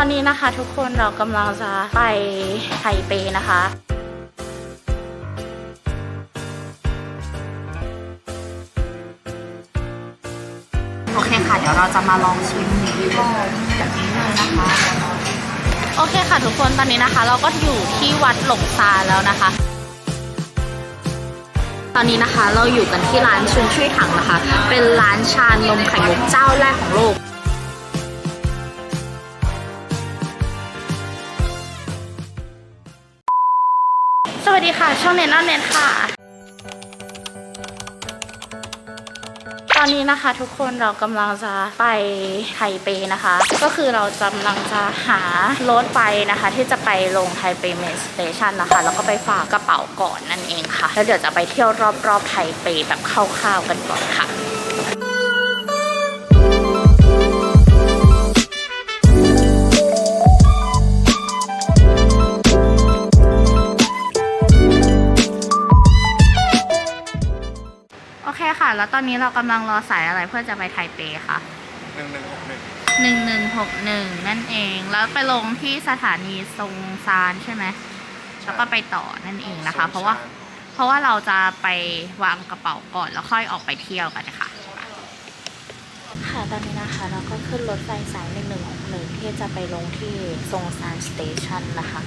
อนนี้นะคะทุกคนเรากำลังจะไปไทเปนะคะโอเคค่ะ เดี๋ยวเราจะมาลองชิมก็แบบนี้เลยนะคะโอเคค่ะทุกคนตอนนี้นะคะ เราก็อยู่ที่วัดหลงซานแล้วนะคะ ตอนนี้นะคะเราอยู่กันที่ร้านชุนช่วยถังนะคะ เป็นร้านชานมไข่มุกเจ้าแรกของโลก วัสดีค่ะ ช่องเน็ตนอนเน็ตค่ะ ตอนนี้นะคะทุกคนเรากำลังจะไปไทเปนะคะ ก็คือเรากำลังจะหารถไฟนะคะ ที่จะไปลงไทเปเมนสเตชันนะคะ แล้วก็ไปฝากกระเป๋าก่อนนั่นเองค่ะ แล้วเดี๋ยวจะไปเที่ยวรอบๆไทเปแบบคร่าวๆกันก่อนค่ะ อเคค่ะ แล้วตอนนี้เรากำลังรอสายอะไรเพื่อจะไปไทเปค่ะ หนึ่งหนึ่งหกหนึ่งหนึ่งหนึ่งหกหนึ่งนั่นเอง แล้วไปลงที่สถานีทรงซานใช่ไหมแล้วก็ไปต่อนั่นเองนะคะ เพราะว่า เพราะว่าเราจะไปวางกระเป๋าก่อนแล้วค่อยออกไปเที่ยวกันนะคะ ค่ะตอนนี้นะคะเราก็ขึ้นรถไฟสายหนึ่งหนึ่งหกหนึ่งที่จะไปลงที่ทรงซานสเตชันนะคะ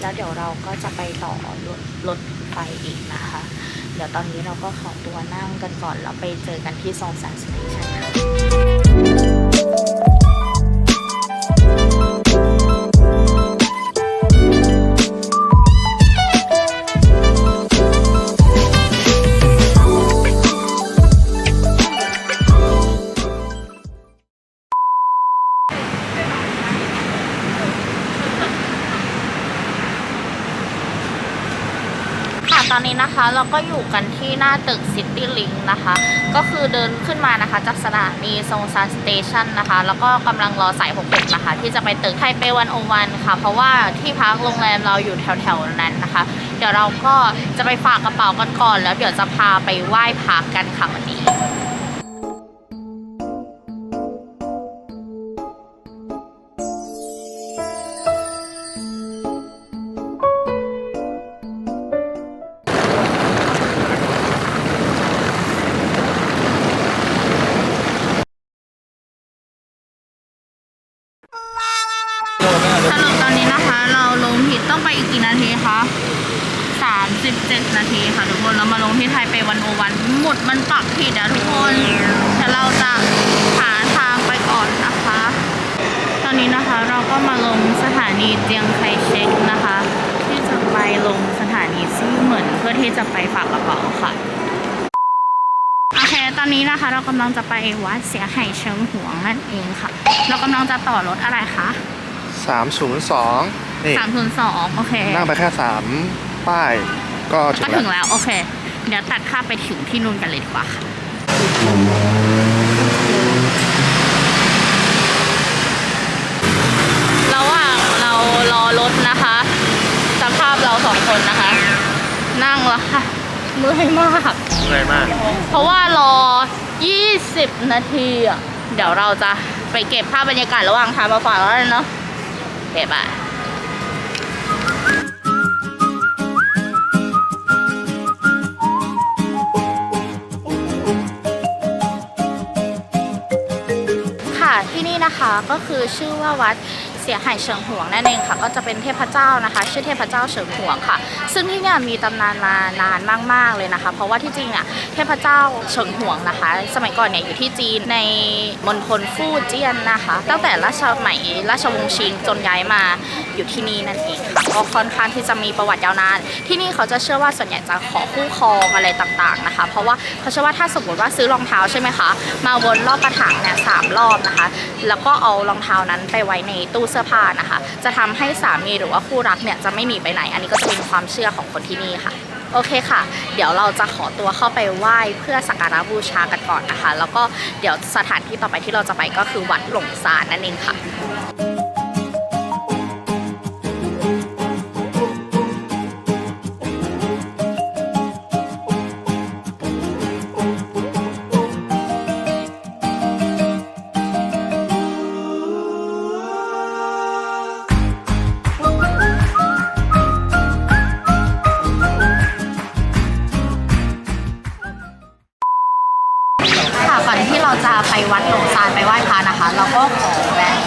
แล้วเดี๋ยวเราก็จะไปต่อรถรถไฟอีกนะคะเดี๋ยวตอนนี้เราก็ขอตัวนั่งกันก่อนแล้วไปเจอกันที่ซองซานสเตชันค่ะ เราก็อยู่กันที่หน้าตึกซิตี้ลิงนะคะ ก็คือเดินขึ้นมานะคะ จากสถานีโซงซานสเตชันนะคะ แล้วก็กำลังรอสาย66นะคะ ที่จะไปตึกไทเปวันโอวันค่ะ เพราะว่าที่พักโรงแรมเราอยู่แถวๆนั้นนะคะ เดี๋ยวเราก็จะไปฝากกระเป๋ากันก่อน แล้วเดี๋ยวจะพาไปไหว้พักกันค่ะวันนี้ 37 นาทีค่ะทุกคนเรามาลงที่ไทยไปวันโอวันหมุดมันปักผิดอะทุกคนแต่เราจะหาทางไปก่อนนะคะ ตอนนี้นะคะเราก็มาลงสถานีเจียงไคเชกนะคะ ที่จะไปลงสถานีซี่เหมือนเพื่อที่จะไปฝากกระเป๋าค่ะโอเคตอนนี้นะคะเรากำลังจะไปวัดเสียไห่เชิงหวงนั่นเองค่ะ เรากำลังจะต่อรถอะไรคะสามศูนย์สองนี่สามศูนย์สองโอเค นั่งไปแค่สามป้าย ก็ถึก็งถึงแล้วแล้ว โอเค เดี๋ยวตัดค่าไปถึงที่นู่นกันเลยดีกว่าค่ะระหว่างเรารอรถนะคะสภาพเราสองคนนะคะ นั่งแล้วค่ะเมื่อยมาก เหนื่อยมาก เพราะว่ารอ 20 นาทีอะ เดี๋ยวเราจะไปเก็บภาพบรรยากาศระหว่างทางมาฝากแล้วกันเนาะเก็บอะ ที่นี่นะคะก็คือชื่อว่าวัด สียหายเฉิงหวงนั่นเองค่ะ ก็จะเป็นเทพเจ้านะคะ ชื่อเทพเจ้าเฉิงหวงค่ะ ซึ่งที่เนี่ยมีตำนานมานานมาก ๆเลยนะคะ เพราะว่าที่จริงอะเทพเจ้าเฉิงหวงนะคะ สมัยก่อนเนี่ยอยู่ที่จีนในมณฑลฟู่เจี้ยนนะคะ ตั้งแต่ราชสมัยราชวงศ์ชิงจนย้ายมาอยู่ที่นี่นั่นเองค่ะก็ค่อนข้างที่จะมีประวัติยาวนาน ที่นี่เขาจะเชื่อว่าส่วนใหญ่จะขอคู่ครองอะไรต่างๆนะคะ เพราะว่าเขาเชื่อว่าถ้าสมมติว่าซื้อรองเท้าใช่ไหมคะมาวนรอบกระถางเนี่ยสามรอบนะคะ แล้วก็เอารองเท้านั้นไปไว้ในตู้เสื้อผ้านะคะ จะทำให้สามีหรือว่าคู่รักเนี่ยจะไม่หนีไปไหน อันนี้ก็จะเป็นความเชื่อของคนที่นี่ค่ะ โอเคค่ะ เดี๋ยวเราจะขอตัวเข้าไปไหว้เพื่อสักการะบูชากันก่อนนะคะ แล้วก็เดี๋ยวสถานที่ต่อไปที่เราจะไปก็คือวัดหลงซานนั่นเองค่ะ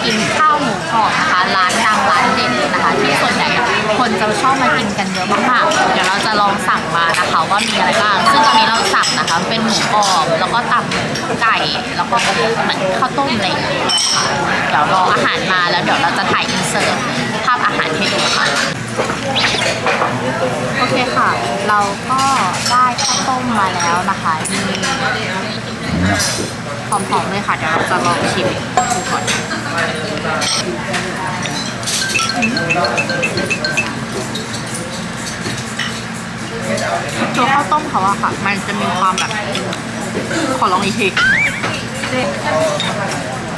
กินข้าวหมูกรอบนะคะร้านดังร้านเด็ดนะคะ ที่ส่วนใหญ่คนจะชอบมากินกันเยอะมากๆเดี๋ยวเราจะลองสั่งมานะคะว่ามีอะไรบ้าง ซึ่งตอนนี้เราสั่งนะคะ เป็นหมูกรอบแล้วก็ตับไก่แล้วก็เหมือนข้าวต้มอะไรอย่างเงี้ยค่ะเดี๋ยวรออาหารมาแล้วเดี๋ยวเราจะถ่ายอินเสิร์ตภาพอาหารให้ดูค่ะโอเคค่ะ เราก็ได้ข้าวต้มมาแล้วนะคะ หอมๆเลยค่ะเดี๋ยวเราจะลองชิมดูก่อนตัวข้าวต้มเขาอะค่ะ มันจะมีความแบบ ขอลองอีกที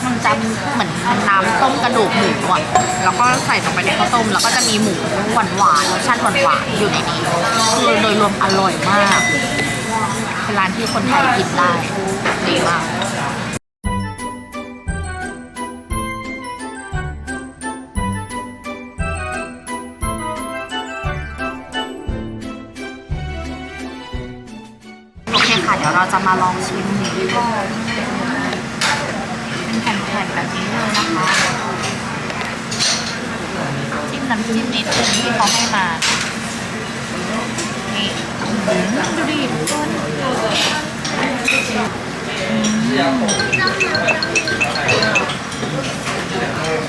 มันจะเหมือนน้ำต้มกระดูกหมูอะแล้วก็ใส่ลงไปในข้าวต้ม แล้วก็จะมีหมูหวานหวานๆรสชาติหวานหวานๆอยู่ในนี้ คือโดยรวมอร่อยมากเป็นร้านที่คนไทยกินได้ดีมาก ค่ะ เดี๋ยวเราจะมาลองชิมหมูกรอบเป็นแผ่นๆแบบนี้เลยนะคะ จิ้มน้ำจิ้มนิดนึงที่เขาให้มา นี่อื้อหือดูดิทุกคน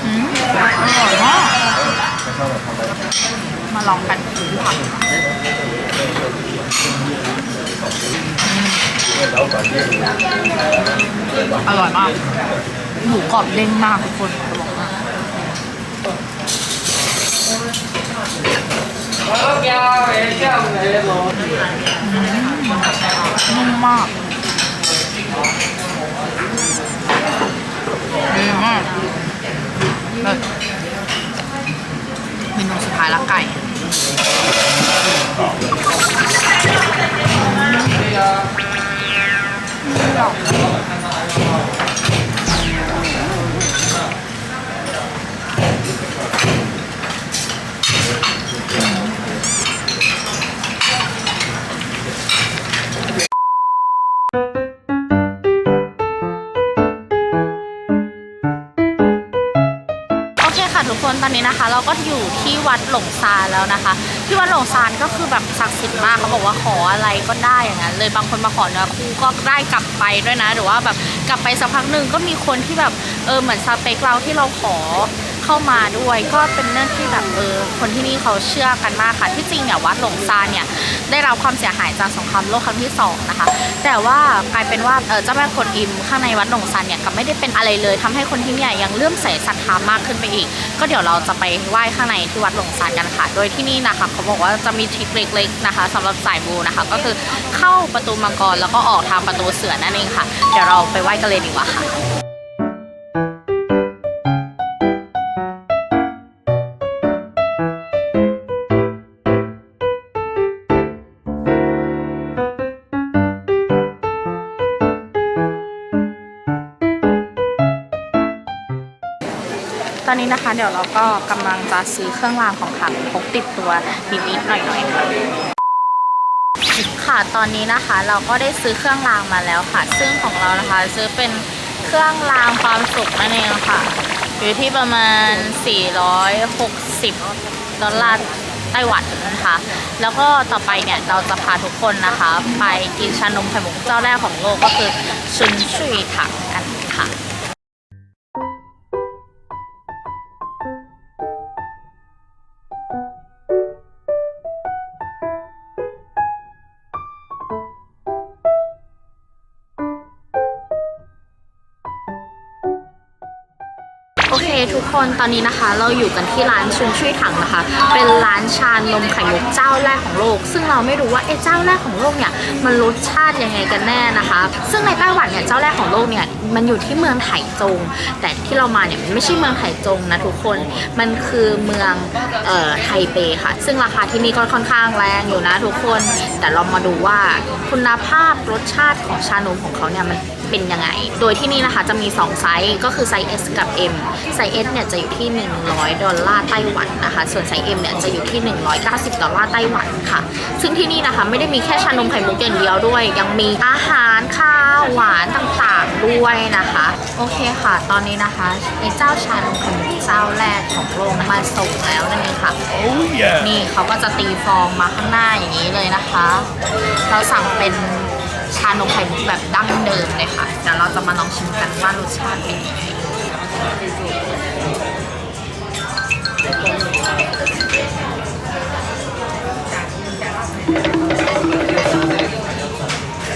อืมอร่อยมากมาลองกันดูค่ะ อร่อยมาก หมูกรอบเด้งมากทุกคนจะบอกมากนุ่มมากดีมากเลิศเมนูสุดท้ายละไก่ แล้วนะคะที่วัดหลงซานก็คือแบบศักดิ์สิทธิ์มากเขาบอกว่าขออะไรก็ได้อย่างนั้นเลยบางคนมาขอเนื้อคู่ก็ได้กลับไปด้วยนะ หรือว่าแบบกลับไปสักพักหนึ่งก็มีคนที่แบบเออเหมือนสเปคเราที่เราขอ เข้ามาด้วย ก็เป็นเรื่องที่แบบเออคนที่นี่เขาเชื่อกันมากค่ะ ที่จริงเนี่ยวัดหลงซานเนี่ยได้รับความเสียหายจากสงครามโลกครั้งที่สองนะคะ แต่ว่ากลายเป็นว่าเออเจ้าแม่กวนอิมข้างในวัดหลงซานเนี่ยกลับไม่ได้เป็นอะไรเลยทำให้คนที่เนี่ยยังเลื่อมใสศรัทธามากขึ้นไปอีก ก็เดี๋ยวเราจะไปไหว้ข้างในที่วัดหลงซานกันค่ะ โดยที่นี่นะคะเขาบอกว่าจะมีทริคเล็กๆนะคะสำหรับสายมูนะคะ ก็คือเข้าประตูมังกรแล้วก็ออกทางประตูเสือนั่นเองค่ะ เดี๋ยวเราไปไหว้กันเลยดีกว่าค่ะ ตอนนี้นะคะเดี๋ยวเราก็กำลังจะซื้อเครื่องรางของขลังพกติดตัวนิดๆหน่อยๆค่ะค่ะตอนนี้นะคะเราก็ได้ซื้อเครื่องรางมาแล้วค่ะ ซึ่งของเรานะคะซื้อเป็นเครื่องรางความสุขนั่นเองค่ะ อยู่ที่ประมาณ 460 ดอลลาร์ไต้หวันนะคะ แล้วก็ต่อไปเนี่ยเราจะพาทุกคนนะคะ ไปกินชานมไข่มุกเจ้าแรกของโลกก็คือชุนชุยถังกันค่ะ ตอนนี้นะคะเราอยู่กันที่ร้านชุนช่วยถังนะคะ เป็นร้านชานมไข่มุกเจ้าแรกของโลก ซึ่งเราไม่รู้ว่าเอเจ้าแรกของโลกเนี่ยมันรสชาติยังไงกันแน่นะคะ ซึ่งในไต้หวันเนี่ยเจ้าแรกของโลกเนี่ยมันอยู่ที่เมืองไถจง แต่ที่เรามาเนี่ยมันไม่ใช่เมืองไถจงนะทุกคนมันคือเมืองเอ่อไทเปค่ะ ซึ่งราคาที่นี่ก็ค่อนข้างแรงอยู่นะทุกคน แต่เรามาดูว่าคุณภาพรสชาติของชานมของเขาเนี่ยมัน เป็นยังไง โดยที่นี่นะคะจะมี 2 ไซส์ก็คือไซส์ S กับ M ไซส์ S เนี่ยจะอยู่ที่ 100 ดอลลาร์ไต้หวันนะคะ ส่วนไซส์ M เนี่ยจะอยู่ที่ 190 ดอลลาร์ไต้หวันค่ะ ซึ่งที่นี่นะคะไม่ได้มีแค่ชานมไข่มุกอย่างเดียวด้วย ยังมีอาหารข้าวหวานต่างๆด้วยนะคะ โอเคค่ะ ตอนนี้นะคะไอ้เจ้าชานมไข่มุกเจ้าแรกของโลกมาส่งแล้วนั่นเองค่ะ Oh yeah. นี่เขาก็จะตีฟองมาข้างหน้าอย่างนี้เลยนะคะ เราสั่งเป็น ชานมไข่มุกแบบดั้งเดิมเลยค่ะเดี๋ยวเราจะมาลองชิมกันว่ารสชาติเป็นยังไง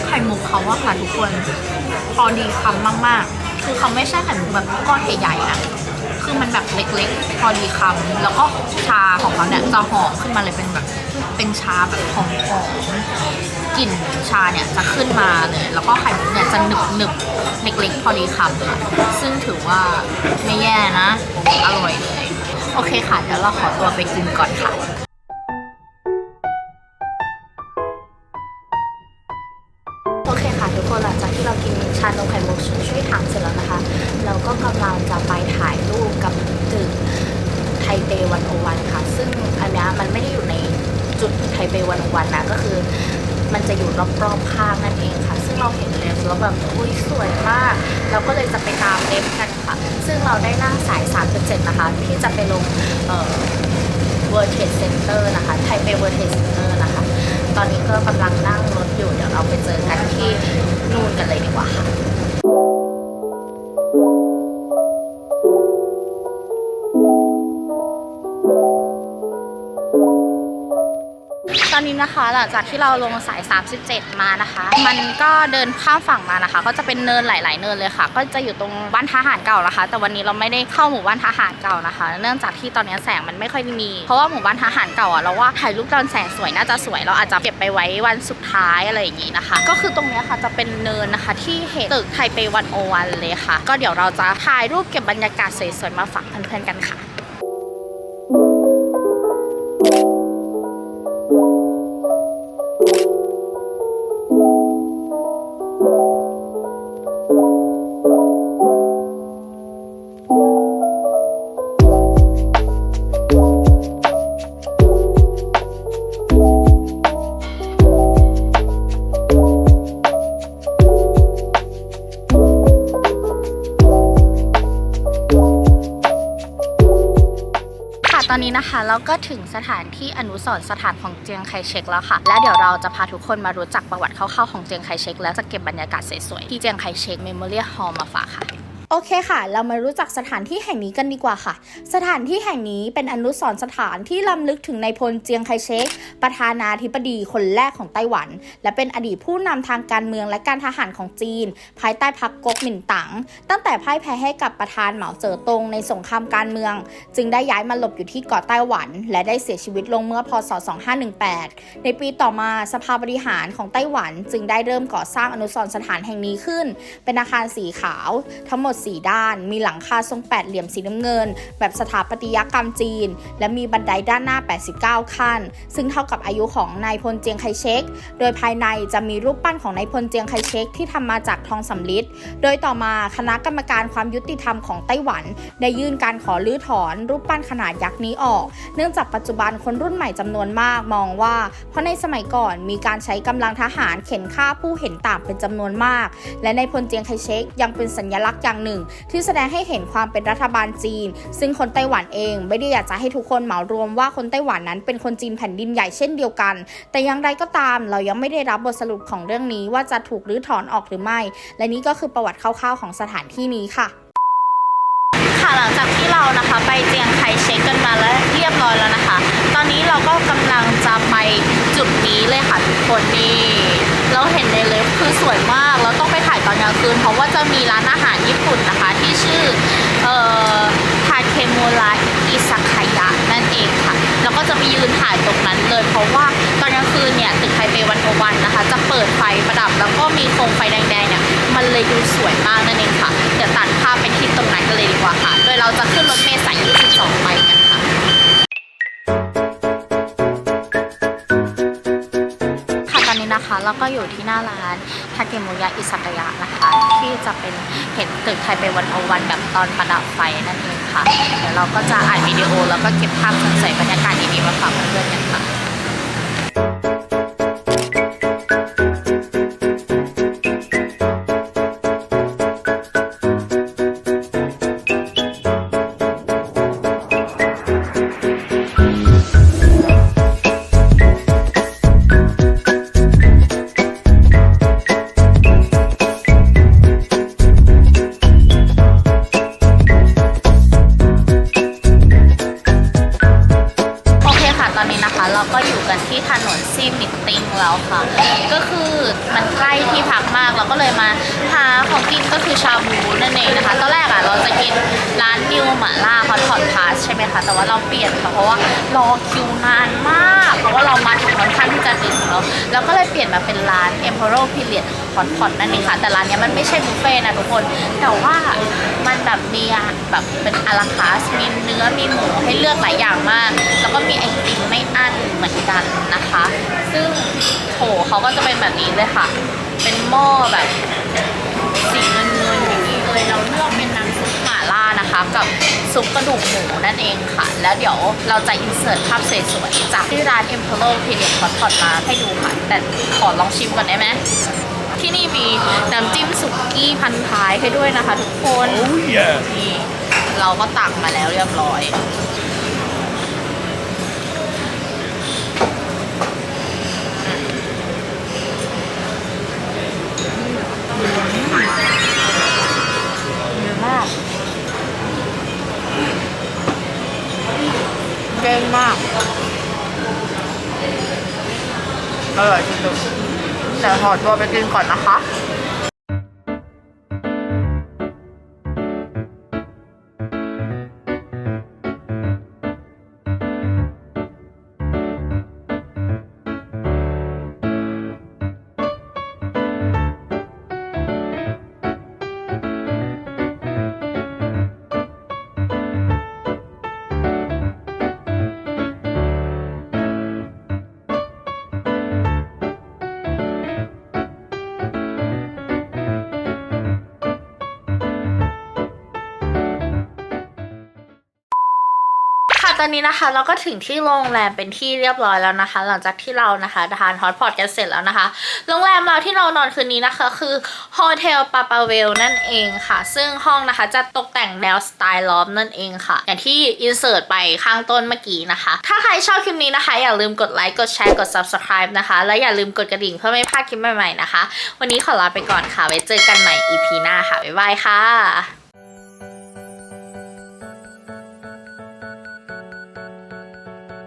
ไข่มุกเขาอะค่ะทุกคน พอดีคำมาก ๆ คือเขาไม่ใช่ไข่มุกแบบก้อนใหญ่ๆนะ คือมันแบบเล็กๆ พอดีคำแล้วก็ชาของเขาเนี่ยจะหอมขึ้นมาเลยเป็นแบบเป็นชาแบบหอมๆกลิ่นชาเนี่ยจะขึ้นมาเลยแล้วก็ไข่มุกเนี่ยจะหนึบหนึบเล็กๆ พอดีคำค่ะซึ่งถือว่าไม่แย่นะ อร่อยเลย โอเคค่ะเดี๋ยวเราขอตัวไปกินก่อนค่ะ จุดไปวันวันนะก็คือ มันจะอยู่รอบๆข้างนั่นเองค่ะ ซึ่งเราเห็นเลฟแล้วแบบอุ้ยสวยมาก เราก็เลยจะไปตามเลฟกันค่ะ ซึ่งเราได้นั่งสาย3.7นะคะ ที่จะไปลงเอ่อ World Trade Center นะคะไทเป World Trade Center นะคะ ตอนนี้ก็กำลังนั่งรถอยู่เดี๋ยวเราไปเจอกันที่นู่นกันเลยดีกว่าค่ะ คะหลังจากที่เราลงสาย 37 มานะคะ มันก็เดินข้ามฝั่งมานะคะ ก็จะเป็นเนินหลาย ๆ เนินเลยค่ะ ก็จะอยู่ตรงบ้านทหารเก่านะคะ แต่วันนี้เราไม่ได้เข้าหมู่บ้านทหารเก่านะคะ เนื่องจากที่ตอนนี้แสงมันไม่ค่อยมี เพราะว่าหมู่บ้านทหารเก่าอะเราว่าถ่ายรูปตอนแสงสวยน่าจะสวย เราอาจจะเก็บไปไว้วันสุดท้ายอะไรอย่างนี้นะคะ ก็คือตรงนี้ค่ะจะเป็นเนินนะคะที่เห็นตึกไทเปวันโอวันเลยค่ะ ก็เดี๋ยวเราจะถ่ายรูปเก็บบรรยากาศสวยๆมาฝากเพื่อนๆกันค่ะ แล้วก็ถึงสถานที่อนุสรณ์สถานของเจียงไคเชกแล้วค่ะ และเดี๋ยวเราจะพาทุกคนมารู้จักประวัติคร่าวๆของเจียงไคเชกและจะเก็บบรรยากาศสวยๆที่เจียงไคเชกเมมโมเรียลฮอล์มาฝากค่ะ โอเคค่ะ เรามารู้จักสถานที่แห่งนี้กันดีกว่าค่ะ สถานที่แห่งนี้เป็นอนุสรณ์สถานที่ล้ำลึกถึงนายพลเจียงไคเชกประธานาธิบดีคนแรกของไต้หวัน และเป็นอดีตผู้นำทางการเมืองและการทหารของจีน ภายใต้พรรคก๊กมินตั๋งตั้งแต่พ่ายแพ้ให้กับประธานเหมาเจ๋อตงในสงครามการเมือง จึงได้ย้ายมาหลบอยู่ที่เกาะไต้หวัน และได้เสียชีวิตลงเมื่อพศ 2518 ในปีต่อมาสภาบริหารของไต้หวัน จึงได้เริ่มก่อสร้างอนุสรณ์สถานแห่งนี้ขึ้น เป็นอาคารสีขาวทั้งหมด4 ด้าน มีหลังคาทรงแปดเหลี่ยมสีน้ำเงิน แบบสถาปัตยกรรมจีน และมีบันไดด้านหน้า 89 ขั้น ซึ่งเท่ากับอายุของนายพลเจียงไคเชก โดยภายในจะมีรูปปั้นของนายพลเจียงไคเชกที่ทำมาจากทองสำริด โดยต่อมาคณะกรรมการความยุติธรรมของไต้หวัน ได้ยื่นการขอรื้อถอนรูปปั้นขนาดยักษ์นี้ออก เนื่องจากปัจจุบันคนรุ่นใหม่จำนวนมากมองว่า เพราะในสมัยก่อนมีการใช้กำลังทหารเข็นฆ่าผู้เห็นต่างเป็นจำนวนมาก และในพลเจียงไคเชกยังเป็นสัญลักษณ์อย่างหนึ่งที่แสดงให้เห็นความเป็นรัฐบาลจีน ซึ่งคนไต้หวันเองไม่ได้อยากจะให้ทุกคนเหมารวมว่าคนไต้หวันนั้นเป็นคนจีนแผ่นดินใหญ่เช่นเดียวกัน แต่อย่างไรก็ตามเรายังไม่ได้รับบทสรุปของเรื่องนี้ว่าจะถูกรื้อถอนออกหรือไม่ และนี่ก็คือประวัติคร่าวๆของสถานที่นี้ค่ะค่ะหลังจากที่เรานะคะไปเจียงไคเช็คกันมาแล้วเรียบร้อยแล้วนะคะ ตอนนี้เราก็กำลังจะไปจุดนี้เลยค่ะทุกคนนี่ เราเห็นในเล็บคือสวยมาก แล้วต้องไปถ่ายตอนกลางคืน เพราะว่าจะมีร้านอาหารญี่ปุ่นนะคะ ที่ชื่อเอ่อทาเคโมระอิซากายะนั่นเองค่ะ แล้วก็จะไปยืนถ่ายตรงนั้นเลย เพราะว่าตอนกลางคืนเนี่ยตึกไทเปวันโอวันนะคะ จะเปิดไฟประดับ แล้วก็มีโคมไฟแดงๆเนี่ยมันเลยดูสวยมากนั่นเองค่ะ เดี๋ยวตัดภาพไปที่ตรงนั้นกันเลยดีกว่าค่ะ โดยเราจะขึ้นรถเมล์สาย22ไปกันค่ะ แล้วก็อยู่ที่หน้าร้านทาเกมุยะอิซากยะนะคะ ที่จะเป็นเห็นตึกไทยไปวันโอวันแบบตอนประดับไฟนั่นเองค่ะ เดี๋ยวเราก็จะอ่านวิดีโอแล้วก็เก็บภาพสวยๆบรรยากาศดีๆมาฝากเพื่อนๆกันค่ะ อคิวนานมาก เพราะว่าเรามาถึงค่อนข้างที่จะดึกแล้วเราก็เลยเปลี่ยนมาเป็นร้าน Emperor Period Hot Pot นั่นเองค่ะ แต่ร้านนี้มันไม่ใช่บุฟเฟ่นะทุกคน แต่ว่ามันแบบมีแบบเป็นอาราคาสมีเนื้อมีหมูให้เลือกหลายอย่างมาก แล้วก็มีไอติมไม่อั้นเหมือนกันนะคะ ซึ่งโถเขาก็จะเป็นแบบนี้เลยค่ะ เป็นหม้อแบบสีเงินเงินๆอย่างนี้เลยเราเลือกเป็นน้ำ กับซุปกระดูกหมูนั่นเองค่ะ แล้วเดี๋ยวเราจะอินเสิร์ตภาพสวยๆจากที่ร้าน Imperial Period Hot Pot มาให้ดูค่ะ แต่ขอลองชิมก่อนได้ไหมที่นี่มีน้ำจิ้มสุกี้พันท้ายให้ด้วยนะคะทุกคนนี่เราก็ตักมาแล้วเรียบร้อยเย อร่อยจริงๆแต่ขอตัวไปกินก่อนนะคะ ตอนนี้นะคะเราก็ถึงที่โรงแรมเป็นที่เรียบร้อยแล้วนะคะ หลังจากที่เรานะคะทานฮอตพอตกันเสร็จแล้วนะคะ โรงแรมเราที่เรานอนคืนนี้นะคะคือโฮเทลปาปาเวลนั่นเองค่ะ ซึ่งห้องนะคะจะตกแต่งแนวสไตล์ลอฟนั่นเองค่ะ อย่างที่อินเสิร์ตไปข้างต้นเมื่อกี้นะคะ ถ้าใครชอบคลิปนี้นะคะ อย่าลืมกดไลค์กดแชร์กด subscribe นะคะ และอย่าลืมกดกระดิ่งเพื่อไม่พลาดคลิปใหม่ๆนะคะ วันนี้ขอลาไปก่อนค่ะไว้เจอกันใหม่ EP หน้าค่ะบ๊ายบายค่ะ